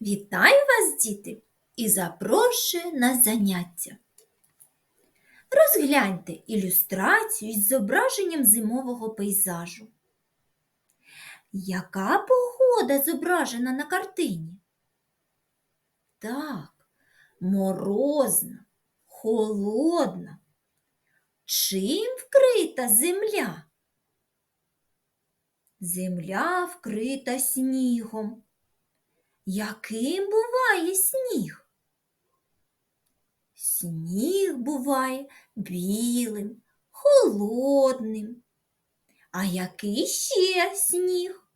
Вітаю вас, діти, і запрошую на заняття. Розгляньте ілюстрацію із зображенням зимового пейзажу. Яка погода зображена на картині? Так, морозна, холодна. Чим вкрита земля? Земля вкрита снігом. Яким буває сніг? Сніг буває білим, холодним. А який ще сніг?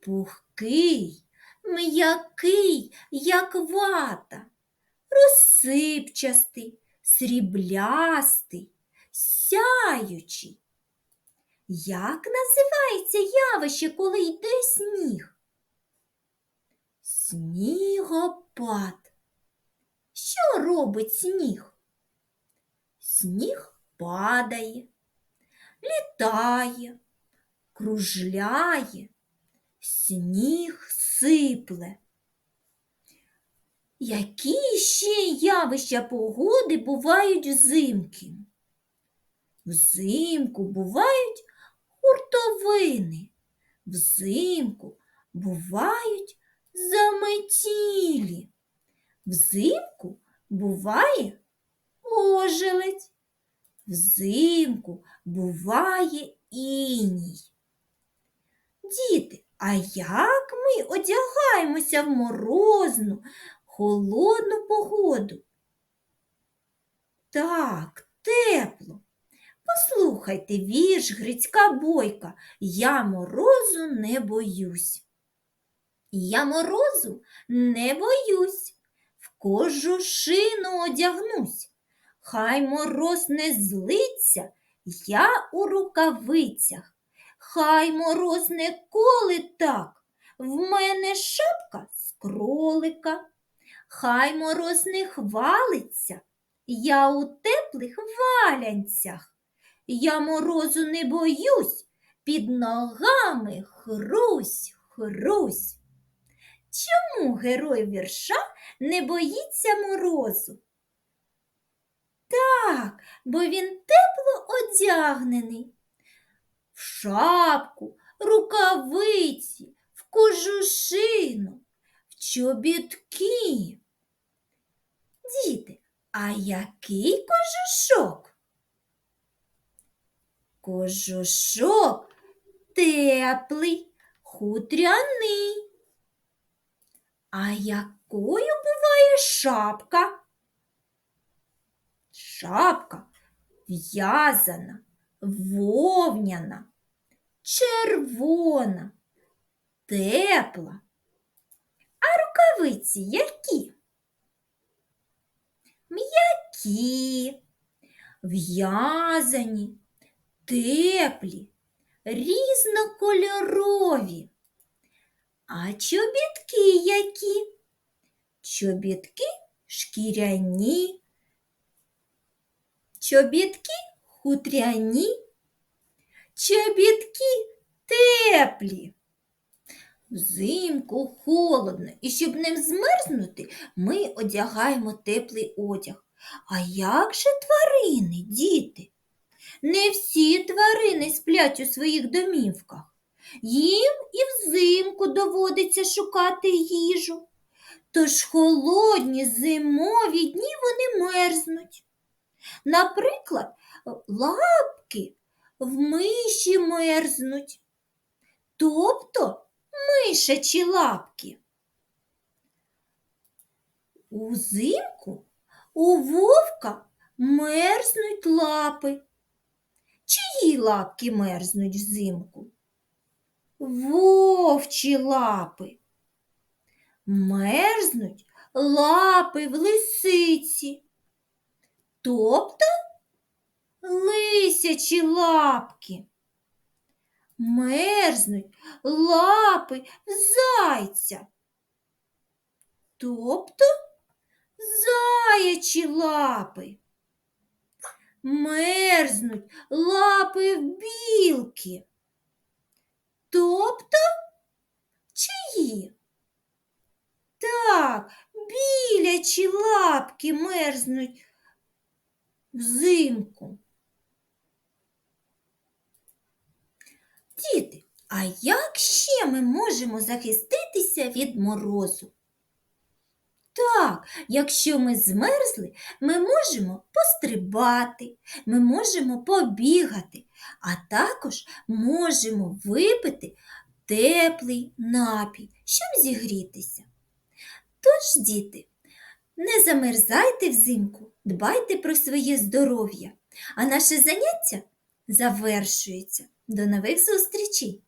Пухкий, м'який, як вата, розсипчастий, сріблястий, сяючий. Як називається явище, коли йде сніг? Снігопад. Що робить сніг? Сніг падає, літає, кружляє, сніг сипле. Які ще явища погоди бувають взимки? Взимку бувають хуртовини, взимку бувають заметілі. Взимку буває ожеледь, взимку буває іній. Діти, а як ми одягаємося в морозну, холодну погоду? Так, тепло. Послухайте вірш Грицька бойка Я морозу не боюсь. Я морозу не боюсь, в кожу шину одягнусь. Хай мороз не злиться, я у рукавицях. Хай мороз не колить так, в мене шапка з кролика. Хай мороз не хвалиться, я у теплих валянцях. Я морозу не боюсь, під ногами хрусь, хрусь. Чому герой вірша не боїться морозу? Так, бо він тепло одягнений. В шапку, рукавиці, в кожушину, в чобітки. Діти, а який кожушок? Кожушок теплий, хутряний. А якою буває шапка? Шапка в'язана, вовняна, червона, тепла. А рукавиці які? М'які, в'язані, теплі, різнокольорові. А чобітки які? Чобітки шкіряні, чобітки хутряні, чобітки теплі. Взимку холодно, і щоб не змерзнути, ми одягаємо теплий одяг. А як же тварини, діти? Не всі тварини сплять у своїх домівках. Їм і взимку доводиться шукати їжу. Тож холодні зимові дні вони мерзнуть. Наприклад, лапки в миші мерзнуть, тобто мишачі лапки. Узимку у вовка мерзнуть лапи. Чиї лапки мерзнуть взимку? Вовчі лапи. Мерзнуть лапи в лисиці, тобто лисячі лапки. Мерзнуть лапи в зайця, тобто заячі лапи. Мерзнуть лапи в білки тобто чиї? Так, білячі лапки мерзнуть взимку. Діти, а як ще ми можемо захиститися від морозу? Так, якщо ми змерзли, ми можемо пострибати, ми можемо побігати, а також можемо випити теплий напій, щоб зігрітися. Тож, діти, не замерзайте взимку, дбайте про своє здоров'я, а наше заняття завершується. До нових зустрічей!